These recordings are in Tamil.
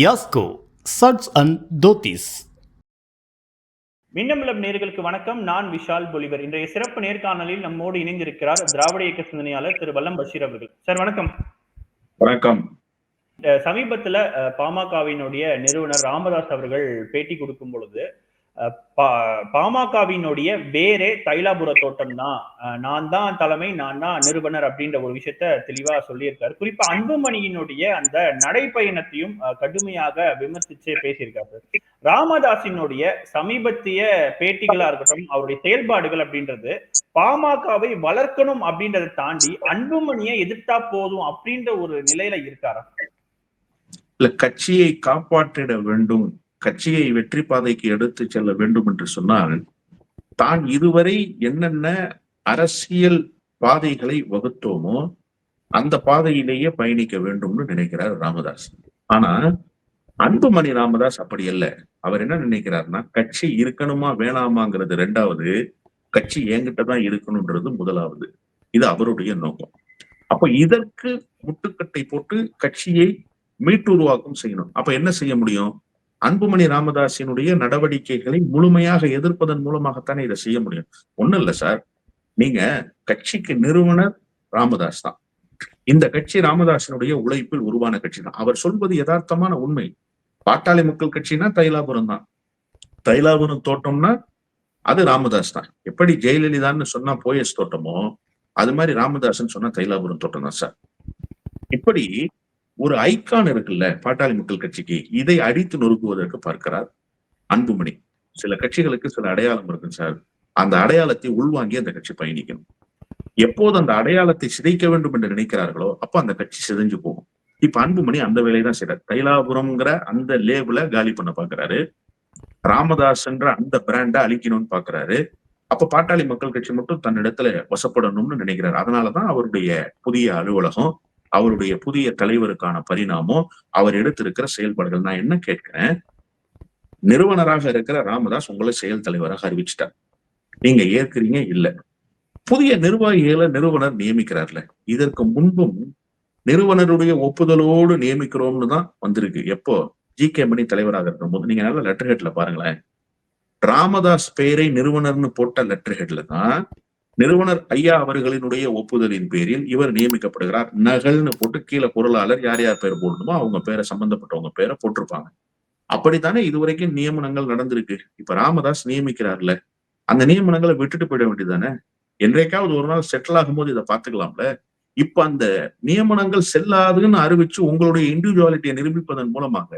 யாஸ்கோ சட்ஸ் அண்ட் தோத்திஸ் மின்னமலம் நேர்களுக்கு வணக்கம். நான் விஷால் பொலிவர். இன்றைய சிறப்பு நேர்காணலில் நம்மோடு இணைந்திருக்கிறார் திராவிட இயக்க சிந்தனையாளர் திரு வல்லம் பஷீர் அவர்கள். சார் வணக்கம். வணக்கம். சமீபத்துல பாமகவினுடைய நிறுவனர் ராமதாஸ் அவர்கள் பேட்டி கொடுக்கும் பொழுது பாமகவினுடைய வேரே தைலாபுர தோட்டம் தான் நான் தான் தலைமை நான் தான் நிறுவனர் அப்படின்ற ஒரு விஷயத்த தெளிவா சொல்லியிருக்காரு. குறிப்பா அன்புமணியினுடைய அந்த நடைப்பயணத்தையும் கடுமையாக விமர்சிச்சு பேசியிருக்காரு. ராமதாசினுடைய சமீபத்திய பேட்டிகளா இருக்கட்டும் அவருடைய செயல்பாடுகள் அப்படின்றது பாமகவை வளர்க்கணும் அப்படின்றதை தாண்டி அன்புமணியை எதிர்த்தா போதும் அப்படின்ற ஒரு நிலையில இருக்காரா? இல்ல கட்சியை காப்பாற்றிட வேண்டும் கட்சியை வெற்றி பாதைக்கு எடுத்து செல்ல வேண்டும் என்று சொன்னால் தான் இதுவரை என்னென்ன அரசியல் பாதைகளை வகுத்தோமோ அந்த பாதையிலேயே பயணிக்க வேண்டும்னு நினைக்கிறார் ராமதாஸ். ஆனா அன்புமணி ராமதாஸ் அப்படி அல்ல. அவர் என்ன நினைக்கிறாருன்னா கட்சி இருக்கணுமா வேணாமாங்கிறது ரெண்டாவது கட்சி என்கிட்ட தான் இருக்கணும்ன்றது முதலாவது. இது அவருடைய நோக்கம். அப்ப இதற்கு முட்டுக்கட்டை போட்டு கட்சியை மீட்டுருவாக்கம் செய்யணும். அப்ப என்ன செய்ய முடியும்? அன்புமணி ராமதாசினுடைய நடவடிக்கைகளை முழுமையாக எதிர்ப்பதன் மூலமாகத்தானே இதை செய்ய முடியும்? ஒண்ணும் இல்ல சார். நீங்க கட்சிக்கு நிறுவனர் ராமதாஸ் தான். இந்த கட்சி ராமதாசனுடைய உழைப்பில் உருவான கட்சி தான். அவர் சொல்வது யதார்த்தமான உண்மை. பாட்டாளி மக்கள் கட்சினா தைலாபுரம் தான். தைலாபுரம் தோட்டம்னா அது ராமதாஸ் தான். எப்படி ஜெயலலிதான்னு சொன்னா போயஸ் தோட்டமோ அது மாதிரி ராமதாஸ்ன்னு சொன்னா தைலாபுரம் தோட்டம் தான் சார். இப்படி ஒரு ஐக்கான் இருக்குல்ல பாட்டாளி மக்கள் கட்சிக்கு இதை அடித்து நொறுக்குவதற்கு பார்க்கிறார் அன்புமணி. சில கட்சிகளுக்கு சில அடையாளம் இருக்கு சார். அந்த அடையாளத்தை உள்வாங்கி அந்த கட்சி பயணிக்கணும். எப்போது அந்த அடையாளத்தை சிதைக்க வேண்டும் என்று நினைக்கிறார்களோ அப்ப அந்த கட்சி சிதைஞ்சு போகும். இப்ப அன்புமணி அந்த வேலையை தான் செய்யறாரு தைலாபுரம்ங்கிற அந்த லேபிள காலி பண்ண பாக்குறாரு ராமதாஸ்ன்ற அந்த பிராண்டை அழிக்கணும்னு பாக்குறாரு அப்ப பாட்டாளி மக்கள் கட்சி மட்டும் தன்னிடத்துல வசப்படணும்னு நினைக்கிறாரு. அதனாலதான் அவருடைய புதிய அலுவலகம் அவருடைய புதிய தலைவருக்கான பரிணாமம் அவர் எடுத்திருக்கிற செயல்பாடுகள். நான் என்ன கேட்கிறேன்? நிறுவனராக இருக்கிற ராமதாஸ் உங்களை செயல் தலைவராக அறிவிச்சிட்டார். நீங்க ஏற்கிறீங்க இல்ல. புதிய நிர்வாகிகளை நிறுவனர் நியமிக்கிறார்ல. இதற்கு முன்பும் நிறுவனருடைய ஒப்புதலோடு நியமிக்கிறோம்னு தான் வந்திருக்கு. எப்போ? ஜி கே மணி தலைவராக இருக்கும் போது நீங்க நல்ல லெட்டர் ஹெட்ல பாருங்களேன். ராமதாஸ் பெயரை நிறுவனர்னு போட்ட லெட்டர் ஹெட்ல தான் நிறுவனர் ஐயா அவர்களினுடைய ஒப்புதலின் பேரில் இவர் நியமிக்கப்படுகிறார். நகல்னு போட்டு கீழே பொருளாளர் யார் யார் பேர் போடணுமோ அவங்க பேரை சம்பந்தப்பட்டவங்க பேரை போட்டிருப்பாங்க. அப்படித்தானே இதுவரைக்கும் நியமனங்கள் நடந்திருக்கு. இப்ப ராமதாஸ் நியமிக்கிறார்ல. அந்த நியமனங்களை விட்டுட்டு போயிட வேண்டியதானே என்றைக்காவது ஒரு நாள் செட்டில் ஆகும்போது இதை பார்த்துக்கலாம்ல? இப்ப அந்த நியமனங்கள் செல்லாதுன்னு அறிவிச்சு உங்களுடைய இண்டிவிஜுவாலிட்டியை நிரூபிப்பதன் மூலமாக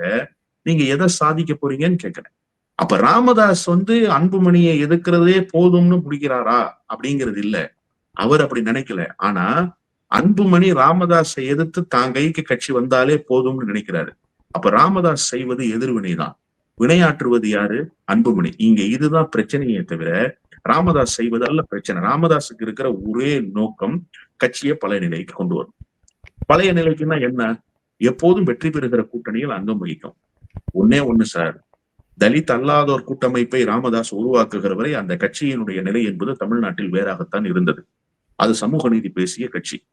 நீங்க எதை சாதிக்க போறீங்கன்னு கேட்கிறேன் அப்ப ராமதாஸ் வந்து அன்புமணியை எதிர்க்கிறதே போதும்னு முடிக்கிறாரா அப்படிங்கிறது இல்ல. அவர் அப்படி நினைக்கல. ஆனா அன்புமணி ராமதாஸை எதிர்த்து தான் கைக்கு கட்சி வந்தாலே போதும்னு நினைக்கிறாரு. அப்ப ராமதாஸ் செய்வது எதிர்வினைதான் வினையாற்றுவது யாரு? அன்புமணி இங்க இதுதான் பிரச்சனையே தவிர ராமதாஸ் செய்வது அல்ல பிரச்சனை. ராமதாஸுக்கு இருக்கிற ஒரே நோக்கம் கட்சியை பழைய நிலைக்கு கொண்டு வரும் பழைய நிலைக்குன்னா என்ன? எப்போதும் வெற்றி பெறுகிற கூட்டணியில் அங்கம் வகிக்கும். ஒன்னே ஒண்ணு சார். தலித் அல்லாதோர் கூட்டமைப்பை ராமதாஸ் உருவாக்குகிற வரை அந்த கட்சியினுடைய நிலை என்பது தமிழ்நாட்டில் வேறாகத்தான் இருந்தது. அது சமூக நீதி பேசிய கட்சி.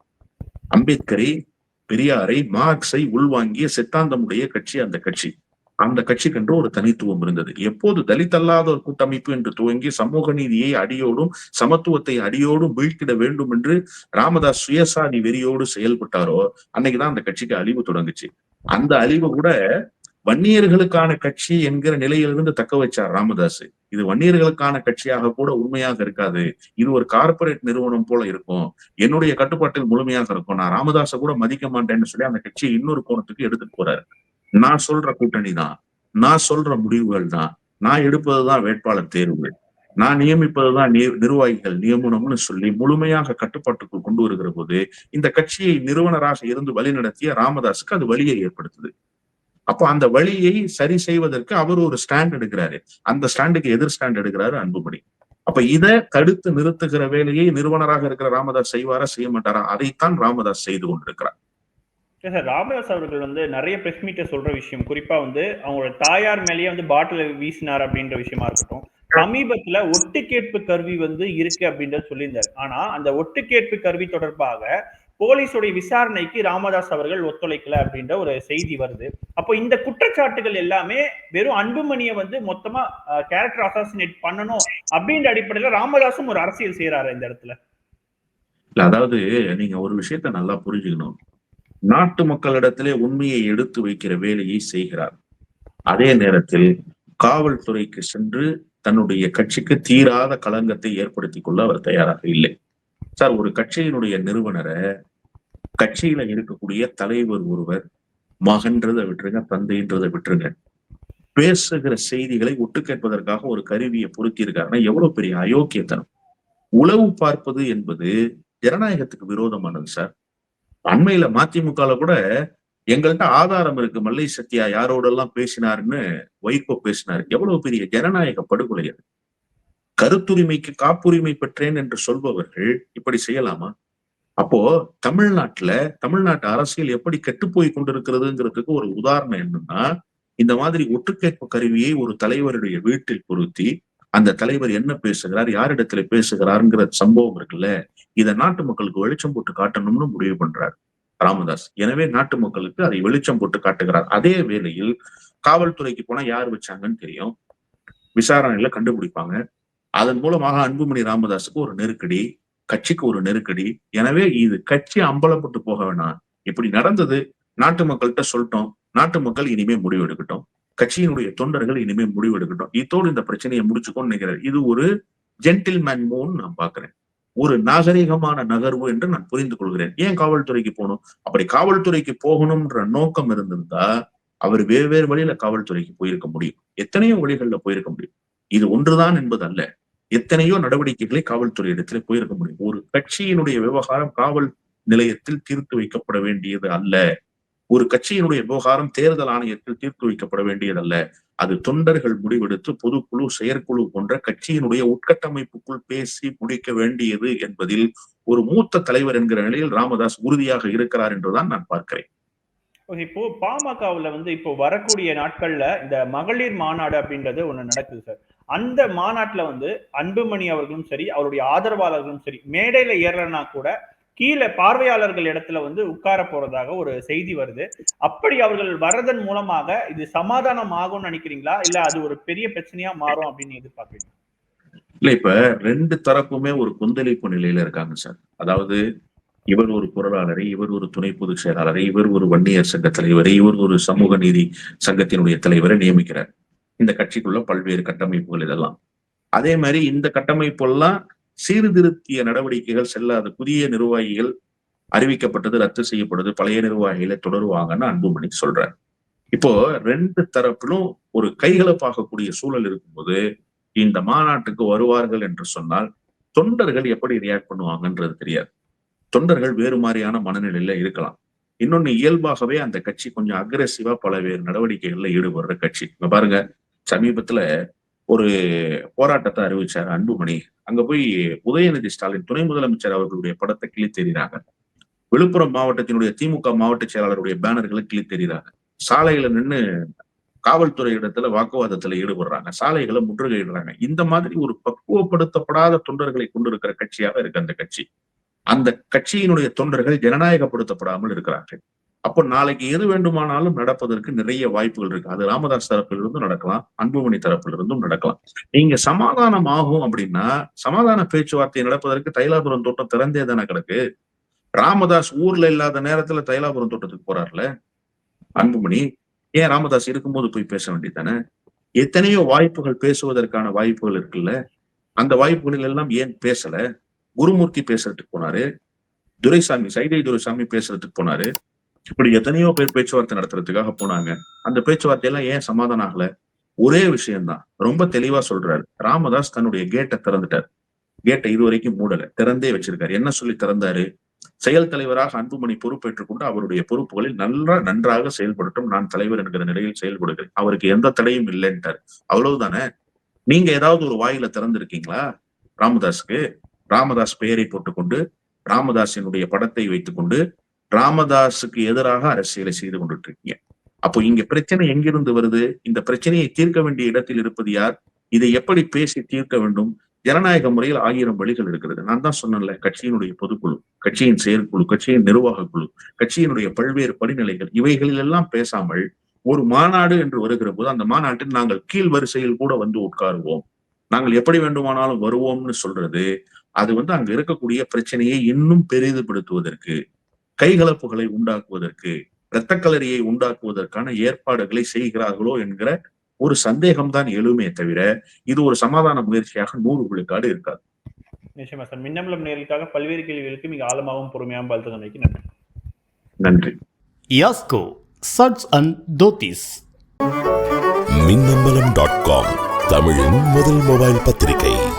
அம்பேத்கரை பெரியாரை மார்க்ஸை உள்வாங்கிய சித்தாந்தமுடைய கட்சி அந்த கட்சி. அந்த கட்சிக்கென்று ஒரு தனித்துவம் இருந்தது. எப்போது தலித் அல்லாதோர் கூட்டமைப்பு என்று துவங்கி சமூக நீதியை அடியோடும் சமத்துவத்தை அடியோடும் வீழ்த்திட வேண்டும் என்று ராமதாஸ் சுயசாதி வெறியோடு செயல்பட்டாரோ அன்னைக்குதான் அந்த கட்சிக்கு அழிவு தொடங்குச்சு. அந்த அழிவு கூட வன்னியர்களுக்கான கட்சி என்கிற நிலையிலிருந்து தக்க வச்சார் ராமதாஸ் இது வன்னியர்களுக்கான கட்சியாக கூட உண்மையாக இருக்காது. இது ஒரு கார்ப்பரேட் நிறுவனம் போல இருக்கும். என்னுடைய கட்டுப்பாட்டில் முழுமையாக இருக்கும். நான் ராமதாஸை கூட மதிக்க மாட்டேன்னு சொல்லி அந்த கட்சியை இன்னொரு கோணத்துக்கு எடுத்துட்டு போறாரு. நான் சொல்ற கூட்டணி தான். நான் சொல்ற முடிவுகள் தான். நான் எடுப்பதுதான் வேட்பாளர் தேர்வு. நான் நியமிப்பதுதான் நி- நிர்வாகிகள் நியமனம்னு சொல்லி முழுமையாக கட்டுப்பாட்டுக்குள் கொண்டு வருகிற போது இந்த கட்சியை நிறுவனராக இருந்து வழிநடத்திய ராமதாஸுக்கு அது வழியை ஏற்படுத்துது. அப்போ அந்த வழியை சரி செய்வதற்கு அவர் ஒரு ஸ்டாண்ட் எடுக்கிறாரு. அந்த ஸ்டாண்டுக்கு எதிர் ஸ்டாண்ட் எடுக்கிறாரு அன்புமணி. அப்ப இதை தடுத்து நிறுத்துகிற வேலையை நிறுவனராக இருக்கிற ராமதாஸ் செய்வாரா செய்ய மாட்டாரா? அதைத்தான் ராமதாஸ் செய்து கொண்டிருக்கிறார். சார் ராமதாஸ் அவர்கள் வந்து நிறைய பிரஸ் மீட்டை சொல்ற விஷயம். குறிப்பா வந்து அவங்களோட தாயார் மேலேயே வந்து பாட்டில வீசினார் அப்படின்ற விஷயமா இருக்கட்டும். சமீபத்துல ஒட்டு கேட்பு கருவி வந்து இருக்கு அப்படின்றத சொல்லியிருந்தார். ஆனா அந்த ஒட்டு கேட்பு கருவி தொடர்பாக போலீஸுடைய விசாரணைக்கு ராமதாஸ் அவர்கள் ஒத்துழைக்கல அப்படின்ற ஒரு செய்தி வருது. அப்போ இந்த குற்றச்சாட்டுகள் எல்லாமே வெறும் அன்புமணியை வந்து மொத்தமா கேரக்டர் அசாசினேட் பண்ணணும் அப்படின்ற அடிப்படையில ராமதாசும் ஒரு அரசியல் செய்யறாரு இந்த இடத்துல. இல்ல அதாவது நீங்க ஒரு விஷயத்த நல்லா புரிஞ்சுக்கணும். நாட்டு மக்களிடத்திலே உண்மையை எடுத்து வைக்கிற வேலையை செய்கிறார். அதே நேரத்தில் காவல்துறைக்கு சென்று தன்னுடைய கட்சிக்கு தீராத களங்கத்தை ஏற்படுத்திக் கொள்ள அவர் தயாராக இல்லை. சார் ஒரு கட்சியினுடைய நிறுவனரை கட்சியில இருக்கக்கூடிய தலைவர் ஒருவர் மகன்றதை விட்டுருங்க தந்தைன்றதை விட்டுருங்க. பேசுகிற செய்திகளை ஒட்டு கேட்பதற்காக ஒரு கருவியை பொருத்தி இருக்காருன்னா எவ்வளவு பெரிய அயோக்கியத்தனம். உளவு பார்ப்பது என்பது ஜனநாயகத்துக்கு விரோதமானது சார். அண்மையில மதிமுகல கூட எங்கள்கிட்ட ஆதாரம் இருக்கு மல்லை சத்யா யாரோடெல்லாம் பேசினாருன்னு வைகோ பேசினாரு. எவ்வளவு பெரிய ஜனநாயக படுகொலை அது. கருத்துரிமைக்கு காப்புரிமை பெற்றேன் என்று சொல்பவர்கள் இப்படி செய்யலாமா? அப்போ தமிழ்நாட்டுல தமிழ்நாட்டு அரசியல் எப்படி கெட்டு போய் கொண்டிருக்கிறதுங்கிறதுக்கு ஒரு உதாரணம் என்னன்னா இந்த மாதிரி ஒட்டுக்கேட்பு கருவியை ஒரு தலைவருடைய வீட்டில் பொருத்தி அந்த தலைவர் என்ன பேசுகிறார் யாரிடத்துல பேசுகிறாருங்கிற சம்பவம் இருக்குல்ல இதை நாட்டு மக்களுக்கு வெளிச்சம் போட்டு காட்டணும்னு முடிவு பண்றார் ராமதாஸ். எனவே நாட்டு மக்களுக்கு அதை வெளிச்சம் போட்டு காட்டுகிறார். அதே வேளையில் காவல்துறைக்கு போனா யார் வச்சாங்கன்னு தெரியும். விசாரணையில கண்டுபிடிப்பாங்க. அதன் மூலமாக அன்புமணி ராமதாஸுக்கு ஒரு நெருக்கடி கட்சிக்கு ஒரு நெருக்கடி. எனவே இது கட்சி அம்பலப்பட்டு போக வேணாம். இப்படி நடந்தது நாட்டு மக்கள்கிட்ட சொல்லிட்டோம். நாட்டு மக்கள் இனிமே முடிவு எடுக்கட்டும். கட்சியினுடைய தொண்டர்கள் இனிமே முடிவு எடுக்கட்டும். இதோடு இந்த பிரச்சனையை முடிச்சுக்கோன்னு நினைக்கிறேன். இது ஒரு ஜென்டில்மேன் மூன் நான் பாக்குறேன் ஒரு நாகரிகமான நகர்வு என்று நான் புரிந்து கொள்கிறேன். ஏன் காவல்துறைக்கு போகணும்? அப்படி காவல்துறைக்கு போகணும்ன்ற நோக்கம் இருந்திருந்தா அவர் வேறு வேறு வழியில காவல்துறைக்கு போயிருக்க முடியும். எத்தனையோ வழிகள்ல போயிருக்க முடியும். இது ஒன்றுதான் என்பது அல்ல. எத்தனையோ நடவடிக்கைகளை காவல்துறை இடத்துல போயிருக்க முடியும். ஒரு கட்சியினுடைய விவகாரம் காவல் நிலையத்தில் தீர்த்து வைக்கப்பட வேண்டியது அல்ல. ஒரு கட்சியினுடைய விவகாரம் தேர்தல் ஆணையத்தில் தீர்த்து வைக்கப்பட வேண்டியதல்ல அது தொண்டர்கள் முடிவெடுத்து பொதுக்குழு செயற்குழு போன்ற கட்சியினுடைய உட்கட்டமைப்புக்குள் பேசி முடிக்க வேண்டியது என்பதில் ஒரு மூத்த தலைவர் என்கிற நிலையில் ராமதாஸ் உறுதியாக இருக்கிறார் என்றுதான் நான் பார்க்கிறேன். இப்போ பாமகவுல வந்து இப்போ வரக்கூடிய நாட்கள்ல இந்த மகளிர் மாநாடு அப்படின்றது ஒண்ணு நடக்குது சார். அந்த மாநாட்டில் வந்து அன்புமணி அவர்களும் சரி அவருடைய ஆதரவாளர்களும் சரி மேடையில ஏறலனா கூட கீழே பார்வையாளர்கள் இடத்துல வந்து உட்கார போறதாக ஒரு செய்தி வருது. அப்படி அவர்கள் வர்றதன் மூலமாக இது சமாதானம் ஆகும்னு நினைக்கிறீங்களா? இல்ல அது ஒரு பெரிய பிரச்சனையா மாறும் அப்படின்னு எதிர்பார்க்குறீங்க? இல்ல இப்ப ரெண்டு தரப்புமே ஒரு கொந்தளிப்பு நிலையில இருக்காங்க சார். அதாவது இவர் ஒரு பொருளாளரை இவர் ஒரு துணை பொதுச் செயலாளரை இவர் ஒரு வன்னியர் சங்க தலைவரை இவர் ஒரு சமூக நீதி சங்கத்தினுடைய தலைவரை நியமிக்கிறார். இந்த கட்சிக்குள்ள பல்வேறு கட்டமைப்புகள் இதெல்லாம். அதே மாதிரி இந்த கட்டமைப்பெல்லாம் சீர்திருத்திய நடவடிக்கைகள் செல்லாத புதிய நிர்வாகிகள் அறிவிக்கப்பட்டது ரத்து செய்யப்படுது. பழைய நிர்வாகிகளை தொடருவாங்கன்னு அன்புமணி சொல்றாரு. இப்போ ரெண்டு தரப்பிலும் ஒரு கைகலப்பாகக்கூடிய சூழல் இருக்கும்போது இந்த மாநாட்டுக்கு வருவார்கள் என்று சொன்னால் தொண்டர்கள் எப்படி ரியாக்ட் பண்ணுவாங்கன்றது தெரியாது. தொண்டர்கள் வேறு மாதிரியான மனநிலையில இருக்கலாம். இன்னொன்னு இயல்பாகவே அந்த கட்சி கொஞ்சம் அக்ரெசிவா பல்வேறு நடவடிக்கைகள்ல ஈடுபடுற கட்சி. இப்ப பாருங்க சமீபத்துல ஒரு போராட்டத்தை அறிவிச்சார் அன்புமணி. அங்க போய் உதயநிதி ஸ்டாலின் துணை முதலமைச்சர் அவர்களுடைய படத்தை கிழித்தெறிகிறாங்க விழுப்புரம் மாவட்டத்தினுடைய திமுக மாவட்ட செயலாளருடைய பேனர்களை கிழித்தெறிகிறாங்க சாலையில நின்று காவல்துறை இடத்துல வாக்குவாதத்துல ஈடுபடுறாங்க. சாலைகளை முற்றுகையிடுறாங்க. இந்த மாதிரி ஒரு பக்குவப்படுத்தப்படாத தொண்டர்களை கொண்டிருக்கிற கட்சியாக இருக்கு அந்த கட்சி. அந்த கட்சியினுடைய தொண்டர்கள் ஜனநாயகப்படுத்தப்படாமல் இருக்கிறார்கள். அப்போ நாளைக்கு எது வேண்டுமானாலும் நடப்பதற்கு நிறைய வாய்ப்புகள் இருக்கு. அது ராமதாஸ் தரப்பிலிருந்தும் நடக்கலாம் அன்புமணி தரப்பிலிருந்தும் நடக்கலாம். நீங்க சமாதானம் ஆகும் அப்படின்னா சமாதான பேச்சுவார்த்தை நடப்பதற்கு தைலாபுரம் தோட்டம் திறந்தே தானே கிடக்கு? ராமதாஸ் ஊர்ல இல்லாத நேரத்துல தைலாபுரம் தோட்டத்துக்கு போறாருல? அன்புமணி ஏன் ராமதாஸ் இருக்கும்போது போய் பேச வேண்டியதானே எத்தனையோ வாய்ப்புகள் பேசுவதற்கான வாய்ப்புகள் இருக்குல்ல? அந்த வாய்ப்புகளில் எல்லாம் ஏன் பேசல? குருமூர்த்தி பேசுறதுக்கு போனாரு. துரைசாமி சைதை துரைசாமி பேசுறதுக்கு போனாரு. இப்படி எத்தனையோ பேர் பேச்சுவார்த்தை நடத்துறதுக்காக போனாங்க. அந்த பேச்சுவார்த்தை எல்லாம் ஏன் சமாதானம் ஆகல? ஒரே விஷயம்தான். ரொம்ப தெளிவா சொல்றாரு. ராமதாஸ் தன்னுடைய கேட்டை திறந்துட்டார். கேட்டை இதுவரைக்கும் மூடல. திறந்தே வச்சிருக்காரு. என்ன சொல்லி திறந்தாரு? செயல் தலைவராக அன்புமணி பொறுப்பேற்றுக் கொண்டு அவருடைய பொறுப்புகளில் நல்லா நன்றாக செயல்படட்டும். நான் தலைவர் என்கிற நிலையில் செயல்படுகிறேன் அவருக்கு எந்த தடையும் இல்லைன்ட்டார். அவ்வளவுதானே? நீங்க ஏதாவது ஒரு வாயில திறந்திருக்கீங்களா? ராமதாஸுக்கு? ராமதாஸ் பெயரை போட்டுக்கொண்டு ராமதாஸினுடைய படத்தை வைத்துக்கொண்டு ராமதாஸுக்கு எதிராக அரசியலை செய்து கொண்டுட்டு இருக்கீங்க அப்போ இங்க பிரச்சனை எங்கிருந்து வருது? இந்த பிரச்சனையை தீர்க்க வேண்டிய இடத்தில் இருப்பது யார்? இதை எப்படி பேசி தீர்க்க வேண்டும்? ஜனநாயக முறையில் ஆயிரம் வழிகள் இருக்கிறது. நான் தான் சொன்னேன்ல கட்சியினுடைய பொதுக்குழு கட்சியின் செயற்குழு கட்சியின் நிர்வாக குழு கட்சியினுடைய பல்வேறு படிநிலைகள் இவைகளில் எல்லாம் பேசாமல் ஒரு மாநாடு என்று வருகிற போது அந்த மாநாட்டில் நாங்கள் கீழ் வரிசையில் கூட வந்து உட்காருவோம். நாங்கள் எப்படி வேண்டுமானாலும் வருவோம்னு சொல்றது அது வந்து அங்க இருக்கக்கூடிய பிரச்சனையை இன்னும் பெரிதுபடுத்துவதற்கு கைகலப்புகளை உண்டாக்குவதற்கு இரத்தக்களரியை உண்டாக்குவதற்கான ஏற்பாடுகளை செய்கிறார்களோ என்கிற ஒரு சந்தேகம் தான் எழுமே தவிர இது ஒரு சமாதான முயற்சியாக நூறு விழுக்காடு இருக்காது. நிச்சயமா சார். மின்னம்பலம் நேர்களுக்காக பல்வேறு கேள்விகளுக்கு மிக ஆழமாகவும் பொறுமையாகவும் தந்தமைக்கு நன்றி. நன்றி. யாஸ்கோ சட்ஸ் அண்ட் தோத்திஸ். மின்னம்பலம் டாட் காம் தமிழின் முதல் மொபைல் பத்திரிகை.